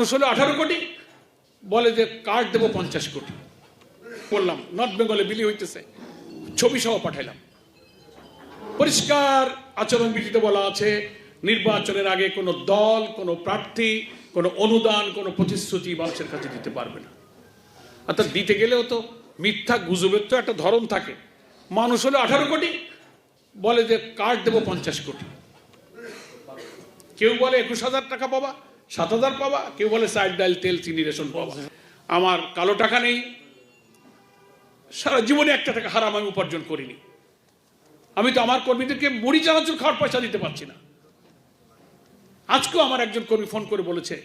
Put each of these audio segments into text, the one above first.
মানুষ হলো আঠারো কোটি, বলে যে কার্ড দেবো পঞ্চাশ কোটি। বললাম, নর্থ বেঙ্গলে বিলি হইতেছে, ছবি সহ পাঠাইলাম। পরিষ্কার আচরণবিধিতে বলা আছে, নির্বাচনের আগে কোনো দল, কোনো প্রার্থী, কোনো অনুদান, কোনো প্রতিশ্রুতি মানুষের কাছে দিতে পারবে না। অর্থাৎ দিতে গেলেও তো মিথ্যা গুজবের তো একটা ধরন থাকে। মানুষ হলো আঠারো কোটি, বলে যে কার্ড দেবো পঞ্চাশ কোটি। কেউ বলে একুশ হাজার টাকা পাবা সাত হাজার পাবা কেউ বলে সাইড ডাল তেল, চিনি রেশন পাবা আমার কালো টাকা নেই। সারা জীবনে একটা টাকা হারাম আমি উপার্জন করিনি। আমি তো আমার কর্মীদেরকে মুড়ি চানাচুর খাওয়ার পয়সা দিতে পারছি না। আজকেও আমার একজন কর্মী ফোন করে বলেছে,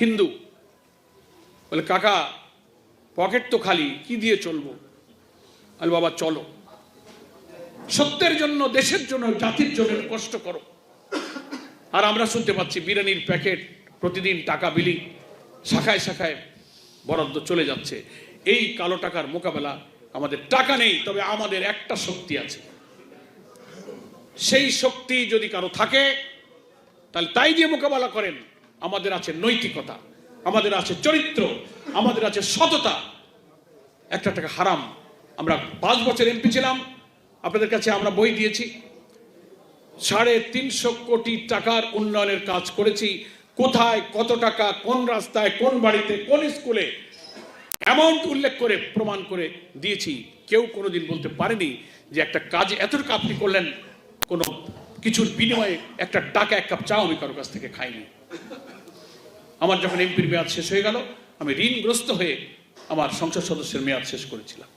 হিন্দু, বলে, কাকা, পকেট তো খালি, কি দিয়ে চলবো? আল বাবা, চলো। সত্যের জন্য, দেশের জন্য, জাতির জন্য কষ্ট করো। আর আমরা শুনতে পাচ্ছি বিরিয়ানির প্যাকেট প্রতিদিন টাকা বিলি, শাখায় শাখায় বরাদ্দ চলে যাচ্ছে। এই কালো টাকার মোকাবেলা আমাদের টাকা নেই, তবে আমাদের একটা শক্তি আছে। সেই শক্তি যদি কারও থাকে, তাহলে তাই দিয়ে মোকাবেলা করেন। আমাদের আছে নৈতিকতা, আমাদের আছে চরিত্র, আমাদের আছে সততা। একটা টাকা হারাম। আমরা পাঁচ বছর এমপি ছিলাম। আপনাদের কাছে আমরা বই দিয়েছি। সাড়ে তিনশো কোটি টাকার উন্নয়নের কাজ করেছি। কোথায় কত টাকা, কোন রাস্তায়, কোন বাড়িতে, কোন স্কুলে? অ্যামাউন্ট উল্লেখ করে, প্রমাণ করে দিয়েছি। কেউ কোনোদিন বলতে পারেনি যে একটা কাজ এতটুকু আপনি করলেন, কোনো কিছুর বিনিময়ে একটা টাকা, এক কাপ চাও আমি কারও কাছ থেকে খাইনি। আমার যখন এমপির মেয়াদ শেষ হয়ে গেল, আমি ঋণগ্রস্ত হয়ে আমার সংসদ সদস্যের মেয়াদ শেষ করেছিলাম।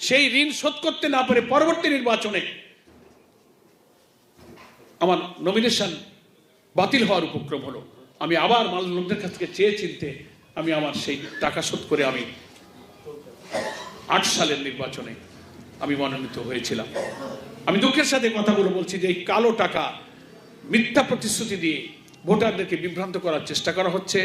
সেই ঋণ শোধ করতে না পারে পরবর্তী নির্বাচনে আমার নমিনেশন বাতিল হওয়ার উপক্রম হলো। আমি আবার মাল লোকদের কাছ থেকে চেয়ে চিনতে আমি আমার সেই টাকা শোধ করে আমি আট সালের নির্বাচনে আমি মনোনীত হয়েছিলাম। আমি দুঃখের সাথে কথাগুলো বলছি যে এই কালো টাকা মিথ্যা প্রতিশ্রুতি দিয়ে ভোটারদেরকে বিভ্রান্ত করার চেষ্টা করা হচ্ছে।